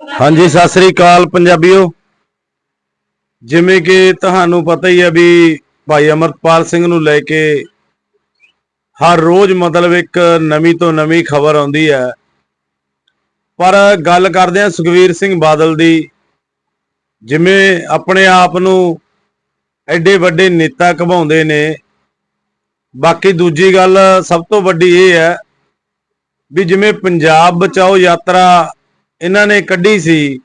ਹਾਂਜੀ, ਸਤਿ ਸ੍ਰੀ ਅਕਾਲ ਪੰਜਾਬੀਓ। ਜਿਵੇਂ ਕਿ ਤੁਹਾਨੂੰ ਪਤਾ ਹੀ ਹੈ ਵੀ ਭਾਈ ਅਮਰਪਾਲ ਸਿੰਘ ਨੂੰ ਲੈ ਕੇ ਹਰ ਰੋਜ਼ ਮਤਲਬ ਇੱਕ ਨਵੀਂ ਤੋਂ ਨਵੀਂ ਖਬਰ ਆਉਂਦੀ ਹੈ। ਪਰ ਗੱਲ ਕਰਦੇ ਹਾਂ ਸੁਖਵੀਰ ਸਿੰਘ ਬਾਦਲ ਦੀ। ਜਿਵੇਂ ਆਪਣੇ ਆਪ ਨੂੰ ਐਡੇ ਵੱਡੇ ਨੇਤਾ ਕਹਾਉਂਦੇ ਨੇ। ਬਾਕੀ ਦੂਜੀ ਗੱਲ ਸਭ ਤੋਂ ਵੱਡੀ ਇਹ ਹੈ ਵੀ ਜਿਵੇਂ ਪੰਜਾਬ ਬਚਾਓ ਯਾਤਰਾ ਇਹਨਾਂ ਨੇ ਕੱਢੀ ਸੀ।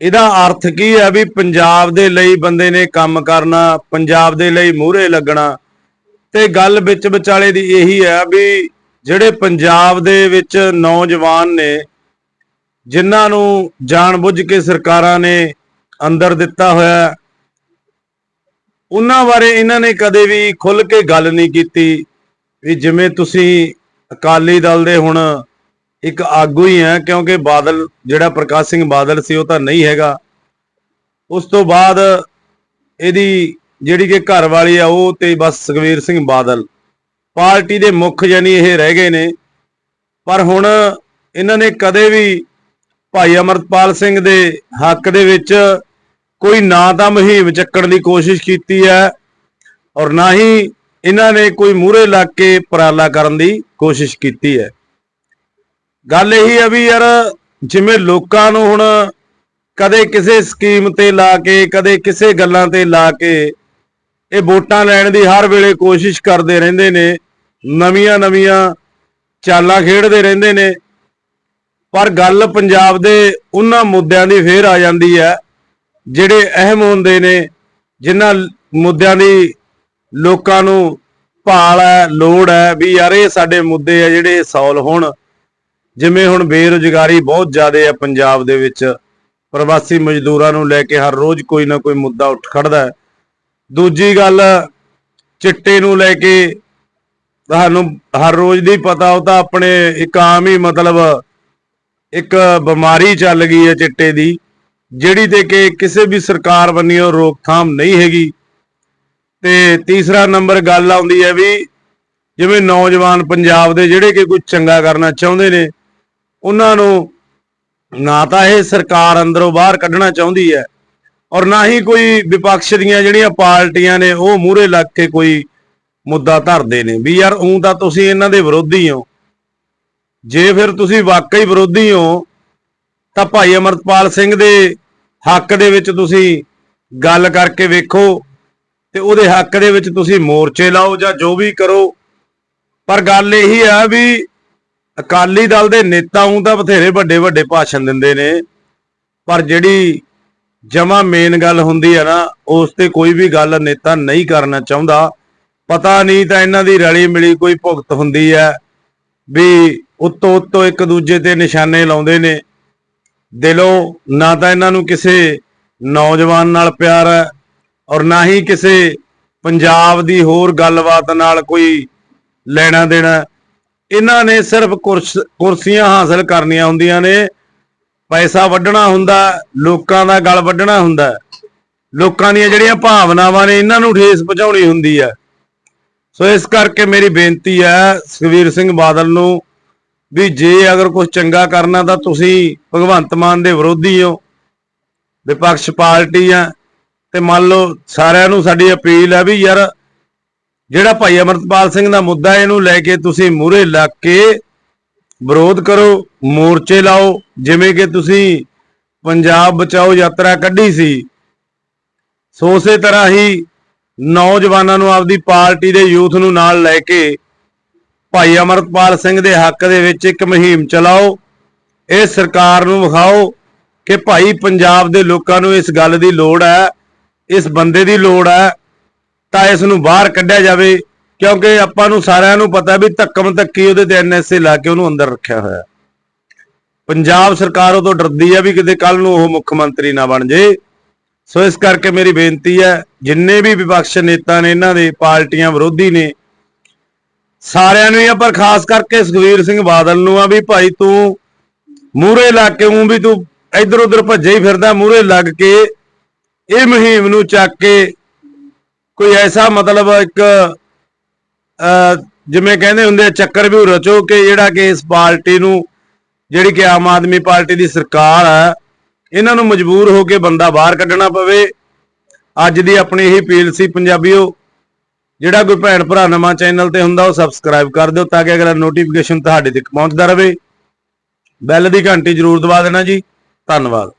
ਇਹਦਾ ਅਰਥ ਕੀ ਹੈ ਵੀ ਪੰਜਾਬ ਦੇ ਲਈ ਬੰਦੇ ਨੇ ਕੰਮ ਕਰਨਾ, ਪੰਜਾਬ ਦੇ ਲਈ ਮੂਹਰੇ ਲੱਗਣਾ। ਤੇ ਗੱਲ ਵਿੱਚ ਵਿਚਾਲੇ ਦੀ ਇਹੀ ਹੈ ਵੀ ਜਿਹੜੇ ਪੰਜਾਬ ਦੇ ਵਿੱਚ ਨੌਜਵਾਨ ਨੇ, ਜਿਨ੍ਹਾਂ ਨੂੰ ਜਾਣਬੁੱਝ ਕੇ ਸਰਕਾਰਾਂ ਨੇ ਅੰਦਰ ਦਿੱਤਾ ਹੋਇਆ, ਉਹਨਾਂ ਬਾਰੇ ਇਹਨਾਂ ਨੇ ਕਦੇ ਵੀ ਖੁੱਲ ਕੇ ਗੱਲ ਨਹੀਂ ਕੀਤੀ ਵੀ ਜਿਵੇਂ ਤੁਸੀਂ ਅਕਾਲੀ ਦਲ ਦੇ ਹੁਣ ਇੱਕ ਆਗੂ ਹੀ ਹੈ, ਕਿਉਂਕਿ ਬਾਦਲ, ਜਿਹੜਾ ਪ੍ਰਕਾਸ਼ ਸਿੰਘ ਬਾਦਲ ਸੀ, ਉਹ ਤਾਂ ਨਹੀਂ ਹੈਗਾ। ਉਸ ਤੋਂ ਬਾਅਦ ਇਹਦੀ ਜਿਹੜੀ ਕਿ ਘਰ ਵਾਲੀ ਆ, ਉਹ ਤੇ ਬਸ ਸੁਖਵੀਰ ਸਿੰਘ ਬਾਦਲ। ਪਾਰਟੀ ਦੇ ਮੁੱਖ ਯਾਨੀ ਇਹ ਰਹਿ ਗਏ ਨੇ। ਪਰ ਹੁਣ ਇਹਨਾਂ ਨੇ ਕਦੇ ਵੀ ਭਾਈ ਅਮਰਪਾਲ ਸਿੰਘ ਦੇ ਹੱਕ ਦੇ ਵਿੱਚ ਕੋਈ ਨਾ ਤਾਂ ਮੁਹਿੰਮ ਚੱਕਣ ਦੀ ਕੋਸ਼ਿਸ਼ ਕੀਤੀ ਹੈ ਔਰ ਨਾ ਹੀ ਇਹਨਾਂ ਨੇ ਕੋਈ ਮੂਹਰੇ ਲੱਗ ਕੇ ਉਪਰਾਲਾ ਕਰਨ ਦੀ ਕੋਸ਼ਿਸ਼ ਕੀਤੀ ਹੈ। ਗੱਲ ਇਹੀ ਹੈ ਵੀ ਯਾਰ, ਜਿਵੇਂ ਲੋਕਾਂ ਨੂੰ ਹੁਣ ਕਦੇ ਕਿਸੇ ਸਕੀਮ ਤੇ ਲਾ ਕੇ, ਕਦੇ ਕਿਸੇ ਗੱਲਾਂ ਤੇ ਲਾ ਕੇ ਇਹ ਵੋਟਾਂ ਲੈਣ ਦੀ ਹਰ ਵੇਲੇ ਕੋਸ਼ਿਸ਼ ਕਰਦੇ ਰਹਿੰਦੇ ਨੇ, ਨਵੀਆਂ ਨਵੀਆਂ ਚਾਲਾਂ ਖੇਡਦੇ ਰਹਿੰਦੇ ਨੇ, ਪਰ ਗੱਲ ਪੰਜਾਬ ਦੇ ਉਹਨਾਂ ਮੁੱਦਿਆਂ ਦੀ ਫੇਰ ਆ ਜਾਂਦੀ ਹੈ, ਜਿਹੜੇ ਅਹਿਮ ਹੁੰਦੇ ਨੇ, ਜਿਨ੍ਹਾਂ ਮੁੱਦਿਆਂ ਦੀ ਲੋਕਾਂ ਨੂੰ ਭਾਲ ਹੈ, ਲੋੜ ਹੈ ਵੀ ਯਾਰ ਇਹ ਸਾਡੇ ਮੁੱਦੇ ਆ ਜਿਹੜੇ ਸੋਲਵ ਹੋਣ। ਜਿਵੇਂ ਹੁਣ ਬੇਰੁਜ਼ਗਾਰੀ ਬਹੁਤ ਜ਼ਿਆਦਾ ਹੈ ਪੰਜਾਬ ਦੇ ਵਿੱਚ, ਪ੍ਰਵਾਸੀ ਮਜ਼ਦੂਰਾਂ ਨੂੰ ਲੈ ਕੇ ਹਰ ਰੋਜ਼ ਕੋਈ ਨਾ ਕੋਈ ਮੁੱਦਾ ਉੱਠ ਖੜਦਾ ਹੈ। ਦੂਜੀ ਗੱਲ, ਚਿੱਟੇ ਨੂੰ ਲੈ ਕੇ ਤੁਹਾਨੂੰ ਹਰ ਰੋਜ਼ ਦੀ ਪਤਾ, ਉਹ ਤਾਂ ਆਪਣੇ ਇੱਕ ਆਮ ਹੀ ਮਤਲਬ ਇੱਕ ਬਿਮਾਰੀ ਚੱਲ ਗਈ ਹੈ ਚਿੱਟੇ ਦੀ, ਜਿਹੜੀ ਤੇ ਕਿ ਕਿਸੇ ਵੀ ਸਰਕਾਰ ਵੱਲੋਂ ਰੋਕਥਾਮ ਨਹੀਂ ਹੈਗੀ। ਤੇ ਤੀਸਰਾ ਨੰਬਰ ਗੱਲ ਆਉਂਦੀ ਹੈ ਵੀ ਜਿਵੇਂ ਨੌਜਵਾਨ ਪੰਜਾਬ ਦੇ ਜਿਹੜੇ ਕਿ ਕੋਈ ਚੰਗਾ ਕਰਨਾ ਚਾਹੁੰਦੇ ਨੇ ਉਹਨਾਂ ਨੂੰ ਨਾ ਤਾਂ ਇਹ ਸਰਕਾਰ ਅੰਦਰੋਂ ਬਾਹਰ ਕੱਢਣਾ ਚਾਹੁੰਦੀ ਹੈ ਔਰ ਨਾ ਹੀ ਕੋਈ ਵਿਪਕਸ਼ ਦੀਆਂ ਜਿਹੜੀਆਂ ਪਾਰਟੀਆਂ ਨੇ ਉਹ ਮੂਹਰੇ ਲੱਗ ਕੇ ਕੋਈ ਮੁੱਦਾ ਧਰਦੇ ਨੇ ਵੀ ਯਾਰ ਉਂ ਤਾਂ ਤੁਸੀਂ ਇਹਨਾਂ ਦੇ ਵਿਰੋਧੀ ਹੋ। ਜੇ ਫਿਰ ਤੁਸੀਂ ਵਾਕਈ ਵਿਰੋਧੀ ਹੋ, ਤਾਂ ਭਾਈ ਅਮਰਪਾਲ ਸਿੰਘ ਦੇ ਹੱਕ ਦੇ ਵਿੱਚ ਤੁਸੀਂ ਗੱਲ ਕਰਕੇ ਵੇਖੋ ਤੇ ਉਹਦੇ ਹੱਕ ਦੇ ਵਿੱਚ ਤੁਸੀਂ ਮੋਰਚੇ ਲਾਓ ਜਾਂ ਜੋ ਵੀ ਕਰੋ। ਪਰ ਗੱਲ ਇਹੀ ਆ ਵੀ ਅਕਾਲੀ ਦਲ ਦੇ ਨੇਤਾ ਨੂੰ ਤਾਂ ਬਥੇਰੇ ਵੱਡੇ ਵੱਡੇ ਭਾਸ਼ਣ ਦਿੰਦੇ ਨੇ, ਪਰ ਜਿਹੜੀ ਜਮਾ ਮੇਨ ਗੱਲ ਹੁੰਦੀ ਹੈ ਨਾ, ਉਸ ਤੇ ਕੋਈ ਵੀ ਗੱਲ ਨੇਤਾ ਨਹੀਂ ਕਰਨਾ ਚਾਹੁੰਦਾ। ਪਤਾ ਨਹੀਂ ਤਾਂ ਇਹਨਾਂ ਦੀ ਰਲੀ ਮਿਲੀ ਕੋਈ ਭੁਗਤ ਹੁੰਦੀ ਹੈ ਵੀ ਉੱਤੋਂ ਉੱਤੋਂ ਇੱਕ ਦੂਜੇ ਤੇ ਨਿਸ਼ਾਨੇ ਲਾਉਂਦੇ ਨੇ। ਦਿਲੋਂ ਨਾ ਤਾਂ ਇਹਨਾਂ ਨੂੰ ਕਿਸੇ ਨੌਜਵਾਨ ਨਾਲ ਪਿਆਰ ਹੈ ਔਰ ਨਾ ਹੀ ਕਿਸੇ ਪੰਜਾਬ ਦੀ ਹੋਰ ਗੱਲਬਾਤ ਨਾਲ ਕੋਈ ਲੈਣਾ ਦੇਣਾ ਇਹਨਾਂ ਨੇ ਸਿਰਫ ਕੁਰਸ- ਕੁਰਸੀਆਂ ਹਾਸਲ ਕਰਨੀਆਂ ਹੁੰਦੀਆਂ ਨੇ। ਪੈਸਾ ਵੱਢਣਾ ਹੁੰਦਾ, ਲੋਕਾਂ ਦਾ ਗਲ ਵੱਢਣਾ ਹੁੰਦਾ। ਲੋਕਾਂ ਦੀਆਂ ਜਿਹੜੀਆਂ ਭਾਵਨਾਵਾਂ ਨੇ, ਇਹਨਾਂ ਨੂੰ ਠੇਸ ਪਹੁੰਚਾਉਣੀ ਹੁੰਦੀ ਹੈ ਸੋ ਇਸ ਕਰਕੇ ਮੇਰੀ ਬੇਨਤੀ ਹੈ ਸੁਖਵੀਰ ਸਿੰਘ ਬਾਦਲ ਨੂੰ, ਵੀ ਜੇ ਅਗਰ ਕੁਝ ਚੰਗਾ ਕਰਨਾ ਤਾਂ ਤੁਸੀਂ ਭਗਵੰਤ ਮਾਨ ਦੇ ਵਿਰੋਧੀ ਹੋ। ਵਿਪਕਸ਼ ਪਾਰਟੀ ਆ ਤੇ ਮੰਨ ਲਓ ਸਾਰਿਆਂ ਨੂੰ ਸਾਡੀ ਅਪੀਲ ਹੈ ਵੀ ਯਾਰ ਜਿਹੜਾ ਭਾਈ ਅਮਰਤਪਾਲ ਸਿੰਘ ਦਾ ਮੁੱਦਾ ਇਹਨੂੰ ਲੈ ਕੇ ਤੁਸੀਂ ਮੂਹਰੇ ਲੱਗ ਕੇ ਵਿਰੋਧ ਕਰੋ, ਮੋਰਚੇ ਲਾਓ, ਜਿਵੇਂ ਕਿ ਤੁਸੀਂ ਪੰਜਾਬ ਬਚਾਓ ਯਾਤਰਾ ਕੱਢੀ ਸੀ। ਸੋ ਉਸੇ ਤਰ੍ਹਾਂ ਹੀ ਨੌਜਵਾਨਾਂ ਨੂੰ ਆਪਦੀ ਪਾਰਟੀ ਦੇ ਯੂਥ ਨੂੰ ਨਾਲ ਲੈ ਕੇ ਭਾਈ ਅਮਰਤਪਾਲ ਸਿੰਘ ਦੇ ਹੱਕ ਦੇ ਵਿੱਚ ਇੱਕ ਮੁਹਿੰਮ ਚਲਾਓ। ਇਹ ਸਰਕਾਰ ਨੂੰ ਵਿਖਾਓ ਕਿ ਭਾਈ ਪੰਜਾਬ ਦੇ ਲੋਕਾਂ ਨੂੰ ਇਸ ਗੱਲ ਦੀ ਲੋੜ ਹੈ, ਇਸ ਬੰਦੇ ਦੀ ਲੋੜ ਹੈ ਤਾਂ ਇਸ ਨੂੰ ਬਾਹਰ ਕੱਢਿਆ ਜਾਵੇ, ਕਿਉਂਕਿ ਆਪਾਂ ਨੂੰ ਸਾਰਿਆਂ ਨੂੰ ਪਤਾ ਵੀ ਧੱਕਮ ਧੱਕੀ ਉਹਦੇ ਤੇ ਐਨਐਸਏ ਲਾ ਕੇ ਉਹਨੂੰ ਅੰਦਰ ਰੱਖਿਆ ਹੋਇਆ। ਪੰਜਾਬ ਸਰਕਾਰ ਉਹ ਤੋਂ ਡਰਦੀ ਹੈ ਵੀ ਕਿਤੇ ਕੱਲ ਨੂੰ ਉਹ ਮੁੱਖ ਮੰਤਰੀ ਨਾ ਬਣ ਜੇ। ਸੋ ਇਸ ਕਰਕੇ ਮੇਰੀ ਬੇਨਤੀ ਹੈ, ਜਿੰਨੇ ਵੀ ਵਿਪਕਸ਼ ਨੇਤਾ ਨੇ, ਇਹਨਾਂ ਦੇ ਪਾਰਟੀਆਂ ਵਿਰੋਧੀ ਨੇ, ਸਾਰਿਆਂ ਨੂੰ ਆ ਪਰ ਖਾਸ ਕਰਕੇ ਸੁਖਵੀਰ ਸਿੰਘ ਬਾਦਲ ਨੂੰ ਆ ਵੀ ਭਾਈ ਤੂੰ ਮੂਹਰੇ ਲੱਗ ਕੇ ਉਂ ਵੀ ਤੂੰ ਇਧਰ ਉਧਰ ਭੱਜੇ ਹੀ ਫਿਰਦਾ, ਮੂਹਰੇ ਲੱਗ ਕੇ ਇਹ ਮੁਹਿੰਮ ਨੂੰ ਚੱਕ ਕੇ ਕੋਈ ਐਸਾ ਮਤਲਬ ਇੱਕ ਅਹ, ਜਿਵੇਂ ਕਹਿੰਦੇ ਹੁੰਦੇ ਆ ਚੱਕਰ ਵੀ ਰਚੋ ਕਿ ਜਿਹੜਾ ਕਿ ਇਸ ਪਾਰਟੀ ਨੂੰ ਜਿਹੜੀ ਕਿ ਆਮ ਆਦਮੀ ਪਾਰਟੀ ਦੀ ਸਰਕਾਰ ਹੈ ਇਹਨਾਂ ਨੂੰ ਮਜਬੂਰ ਹੋ ਕੇ ਬੰਦਾ ਬਾਹਰ ਕੱਢਣਾ ਪਵੇ। ਅੱਜ ਦੀ ਆਪਣੀ ਇਹੀ ਅਪੀਲ ਸੀ ਪੰਜਾਬੀਓ ਜਿਹੜਾ ਕੋਈ ਭੈਣ ਭਰਾ ਨਵਾਂ ਚੈਨਲ ਤੇ ਹੁੰਦਾ ਉਹ ਸਬਸਕ੍ਰਾਈਬ ਕਰ ਦਿਓ ਤਾਂ ਕਿ ਅਗਲਾ ਨੋਟੀਫਿਕੇਸ਼ਨ ਤੁਹਾਡੇ ਤੱਕ ਪਹੁੰਚਦਾ ਰਹੇ। ਬੈਲ ਦੀ ਘੰਟੀ ਜ਼ਰੂਰ ਦਬਾ ਦੇਣਾ ਜੀ। ਧੰਨਵਾਦ।